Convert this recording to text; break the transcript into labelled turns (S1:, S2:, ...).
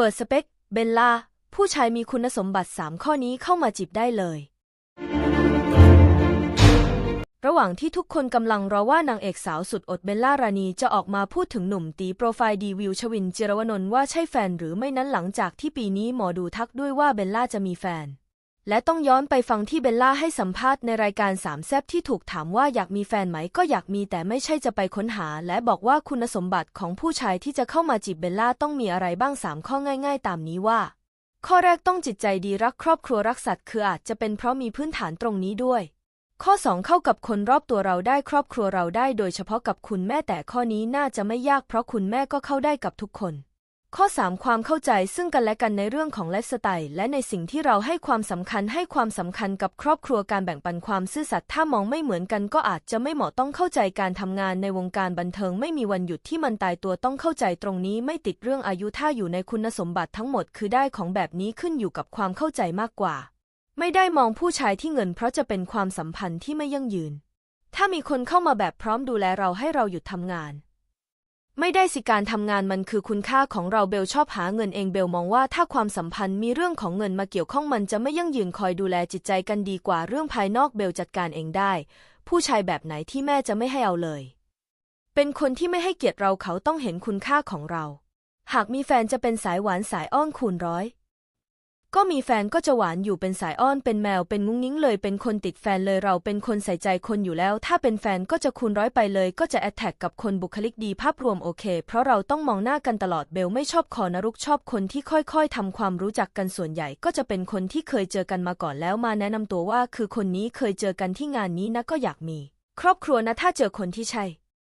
S1: เปิดสเปค เบลล่า ผู้ชายมีคุณสมบัติ 3 ข้อนี้เข้ามาจีบได้เลย ระหว่างที่ทุกคนกำลังรอว่านางเอกสาวสุดอดเบลล่ารานีจะออกมาพูดถึงหนุ่มตีโปรไฟล์ดีวิวชวินจิรวนนท์ว่าใช่แฟนหรือไม่นั้นหลังจากที่ปีนี้หมอดูทักด้วยว่าเบลล่าจะมีแฟน และต้องย้อนไปฟังที่เบลล่าให้สัมภาษณ์ในรายการสามแซบที่ถูกถามว่าอยากมีแฟนไหมก็อยากมีแต่ไม่ใช่จะไปค้นหา และบอกว่าคุณสมบัติของผู้ชายที่จะเข้ามาจีบเบลล่าต้องมีอะไรบ้างสามข้อง่าย ๆ ตามนี้ว่า ข้อแรกต้องจิตใจดีรักครอบครัวรักสัตว์คืออาจจะเป็นเพราะมีพื้นฐานตรงนี้ด้วย ข้อ 2 เข้ากับคนรอบตัวเราได้ครอบครัวเราได้ โดยเฉพาะกับคุณแม่แต่ข้อนี้น่าจะไม่ยากเพราะคุณแม่ก็เข้าได้กับทุกคน ข้อ 3 ความเข้าใจซึ่งกันและกันในเรื่องของไลฟ์สไตล์และในสิ่งที่เราให้ความสำคัญให้ความสำคัญกับครอบครัวการแบ่งปันความซื่อสัตย์ถ้ามองไม่เหมือนกันก็อาจจะไม่เหมาะต้องเข้าใจการทำงานในวงการบันเทิงไม่มีวันหยุดที่มันตายตัวต้องเข้าใจตรงนี้ไม่ติดเรื่องอายุถ้าอยู่ในคุณสมบัติทั้งหมดคือได้ของแบบนี้ขึ้นอยู่กับความเข้าใจมากกว่า ไม่ได้มองผู้ชายที่เงิน เพราะจะเป็นความสัมพันธ์ที่ไม่ยั่งยืน ถ้ามีคนเข้ามาแบบพร้อมดูแลเราให้เราหยุดทำงาน ไม่ได้สิการทำงานมันคือคุณค่าของเราเบลชอบหาเงินเองเบลมองว่าถ้าความสัมพันธ์มีเรื่องของเงินมาเกี่ยวข้องมันจะไม่ยั่งยืนคอยดูแลจิตใจกันดีกว่าเรื่องภายนอกเบลจัดการเองได้ ผู้ชายแบบไหนที่แม่จะไม่ให้เอาเลย เป็นคนที่ไม่ให้เกียรติเราเขาต้องเห็นคุณค่าของเรา หากมีแฟนจะเป็นสายหวานสายอ้อนคูณร้อย ก็มีแฟนก็จะหวานอยู่เป็นสายอ้อนเป็นแมวเป็นงุ้งงิ้งเลยเป็นคนติดแฟนเลยเราเป็นคนใส่ใจคนอยู่แล้ว ถ้าเป็นแฟนก็จะคูณร้อยไปเลยก็จะแอ t แทกกับคนบุคลิกดีภาพรวมโอเค เพราะเราต้องมองหน้ากันตลอดเบลไม่ชอบคอนรุกชอบคนที่ค่อยๆทำความรู้จักกันส่วนใหญ่ ก็จะเป็นคนที่เคยเจอกันมาก่อนแล้วมาแนะนำตัวว่า คือคนนี้เคยเจอกันที่งานนี้นะก็อยากมี ครอบครัวนะถ้าเจอคนที่ใช่